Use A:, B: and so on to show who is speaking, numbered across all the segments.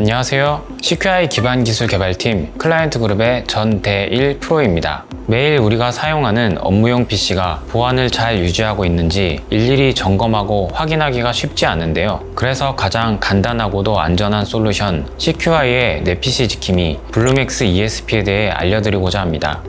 A: 안녕하세요. CQI 기반 기술 개발팀 클라이언트 그룹의 전대일 프로입니다. 매일 우리가 사용하는 업무용 PC가 보안을 잘 유지하고 있는지 일일이 점검하고 확인하기가 쉽지 않은데요. 그래서 가장 간단하고도 안전한 솔루션 CQI의 내 PC 지킴이 블루맥스 ESP에 대해 알려드리고자 합니다.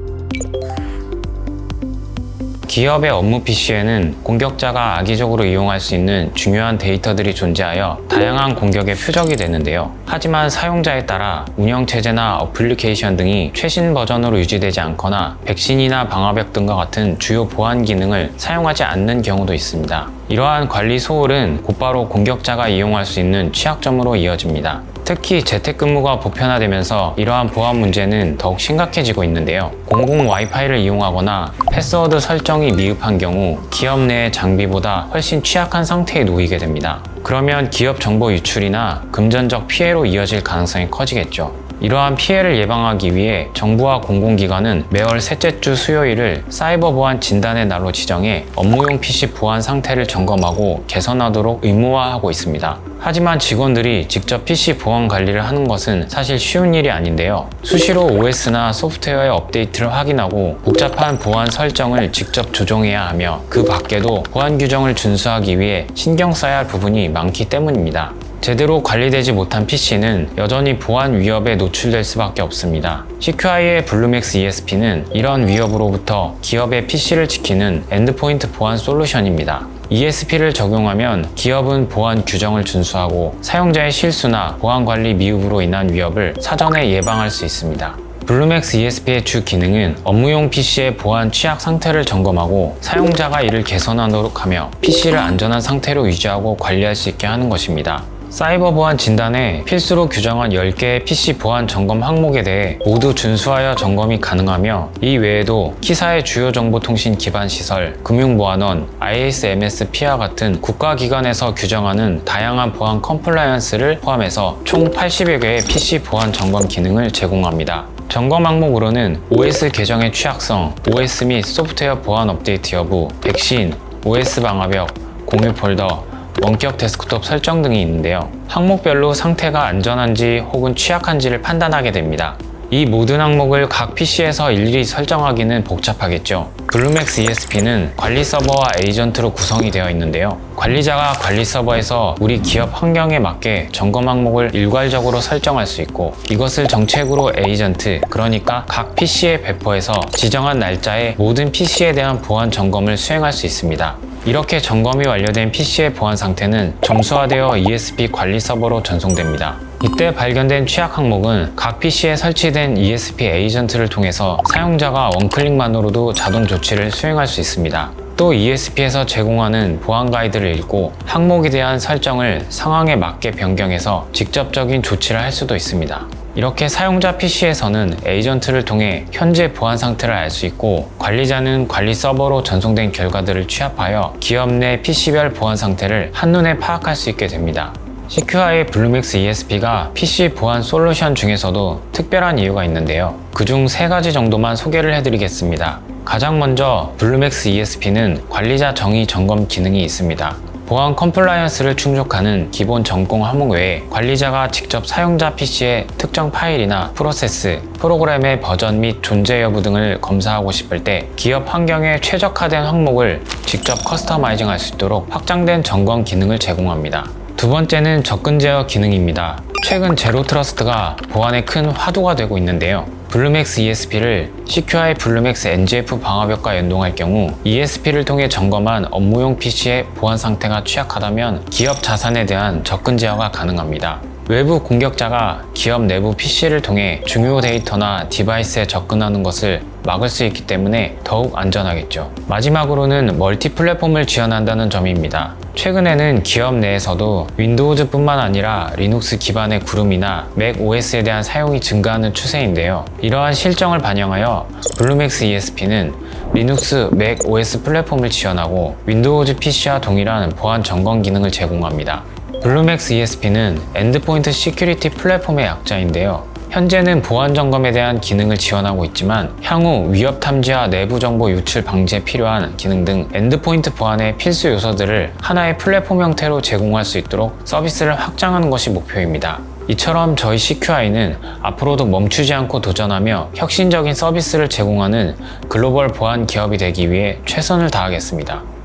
A: 기업의 업무 PC에는 공격자가 악의적으로 이용할 수 있는 중요한 데이터들이 존재하여 다양한 공격의 표적이 되는데요. 하지만 사용자에 따라 운영체제나 어플리케이션 등이 최신 버전으로 유지되지 않거나 백신이나 방화벽 등과 같은 주요 보안 기능을 사용하지 않는 경우도 있습니다. 이러한 관리 소홀은 곧바로 공격자가 이용할 수 있는 취약점으로 이어집니다. 특히 재택근무가 보편화되면서 이러한 보안 문제는 더욱 심각해지고 있는데요. 공공 와이파이를 이용하거나 패스워드 설정이 미흡한 경우 기업 내 장비보다 훨씬 취약한 상태에 놓이게 됩니다. 그러면 기업 정보 유출이나 금전적 피해로 이어질 가능성이 커지겠죠. 이러한 피해를 예방하기 위해 정부와 공공기관은 매월 셋째 주 수요일을 사이버 보안 진단의 날로 지정해 업무용 PC 보안 상태를 점검하고 개선하도록 의무화하고 있습니다. 하지만 직원들이 직접 PC 보안 관리를 하는 것은 사실 쉬운 일이 아닌데요. 수시로 OS나 소프트웨어의 업데이트를 확인하고 복잡한 보안 설정을 직접 조정해야 하며 그 밖에도 보안 규정을 준수하기 위해 신경 써야 할 부분이 많기 때문입니다. 제대로 관리되지 못한 PC는 여전히 보안 위협에 노출될 수밖에 없습니다. CQI의 블루맥스 ESP는 이런 위협으로부터 기업의 PC를 지키는 엔드포인트 보안 솔루션입니다. ESP를 적용하면 기업은 보안 규정을 준수하고 사용자의 실수나 보안 관리 미흡으로 인한 위협을 사전에 예방할 수 있습니다. 블루맥스 ESP의 주 기능은 업무용 PC의 보안 취약 상태를 점검하고 사용자가 이를 개선하도록 하며 PC를 안전한 상태로 유지하고 관리할 수 있게 하는 것입니다. 사이버 보안 진단에 필수로 규정한 10개의 PC 보안 점검 항목에 대해 모두 준수하여 점검이 가능하며 이 외에도 키사의 주요 정보통신 기반 시설, 금융보안원, ISMS-P와 같은 국가기관에서 규정하는 다양한 보안 컴플라이언스를 포함해서 총 80여 개의 PC 보안 점검 기능을 제공합니다. 점검 항목으로는 OS 계정의 취약성, OS 및 소프트웨어 보안 업데이트 여부, 백신, OS 방화벽, 공유 폴더, 원격 데스크톱 설정 등이 있는데요. 항목별로 상태가 안전한지 혹은 취약한지를 판단하게 됩니다. 이 모든 항목을 각 PC에서 일일이 설정하기는 복잡하겠죠. 블루맥스 ESP는 관리 서버와 에이전트로 구성이 되어 있는데요. 관리자가 관리 서버에서 우리 기업 환경에 맞게 점검 항목을 일괄적으로 설정할 수 있고 이것을 정책으로 에이전트, 그러니까 각 PC에 배포해서 지정한 날짜에 모든 PC에 대한 보안 점검을 수행할 수 있습니다. 이렇게 점검이 완료된 PC의 보안 상태는 점수화되어 ESP 관리 서버로 전송됩니다. 이때 발견된 취약 항목은 각 PC에 설치된 ESP 에이전트를 통해서 사용자가 원클릭만으로도 자동 조치를 수행할 수 있습니다. 또 ESP에서 제공하는 보안 가이드를 읽고 항목에 대한 설정을 상황에 맞게 변경해서 직접적인 조치를 할 수도 있습니다. 이렇게 사용자 PC에서는 에이전트를 통해 현재 보안 상태를 알 수 있고 관리자는 관리 서버로 전송된 결과들을 취합하여 기업 내 PC별 보안 상태를 한눈에 파악할 수 있게 됩니다. CQI 블루맥스 ESP가 PC 보안 솔루션 중에서도 특별한 이유가 있는데요. 그중 세 가지 정도만 소개를 해드리겠습니다. 가장 먼저 블루맥스 ESP는 관리자 정의 점검 기능이 있습니다. 보안 컴플라이언스를 충족하는 기본 전공 항목 외에 관리자가 직접 사용자 PC의 특정 파일이나 프로세스, 프로그램의 버전 및 존재 여부 등을 검사하고 싶을 때 기업 환경에 최적화된 항목을 직접 커스터마이징 할 수 있도록 확장된 점검 기능을 제공합니다. 두 번째는 접근 제어 기능입니다. 최근 제로 트러스트가 보안에 큰 화두가 되고 있는데요. 블루맥스 ESP를 CQI 블루맥스 NGF 방화벽과 연동할 경우 ESP를 통해 점검한 업무용 PC의 보안 상태가 취약하다면 기업 자산에 대한 접근 제어가 가능합니다. 외부 공격자가 기업 내부 PC를 통해 중요 데이터나 디바이스에 접근하는 것을 막을 수 있기 때문에 더욱 안전하겠죠. 마지막으로는 멀티 플랫폼을 지원한다는 점입니다. 최근에는 기업 내에서도 윈도우즈뿐만 아니라 리눅스 기반의 구름이나 맥 OS에 대한 사용이 증가하는 추세인데요. 이러한 실정을 반영하여 블루맥스 ESP는 리눅스 맥 OS 플랫폼을 지원하고 윈도우즈 PC와 동일한 보안 점검 기능을 제공합니다. 블루맥스 ESP는 엔드포인트 시큐리티 플랫폼의 약자인데요. 현재는 보안 점검에 대한 기능을 지원하고 있지만 향후 위협 탐지와 내부 정보 유출 방지에 필요한 기능 등 엔드포인트 보안의 필수 요소들을 하나의 플랫폼 형태로 제공할 수 있도록 서비스를 확장하는 것이 목표입니다. 이처럼 저희 CQI는 앞으로도 멈추지 않고 도전하며 혁신적인 서비스를 제공하는 글로벌 보안 기업이 되기 위해 최선을 다하겠습니다.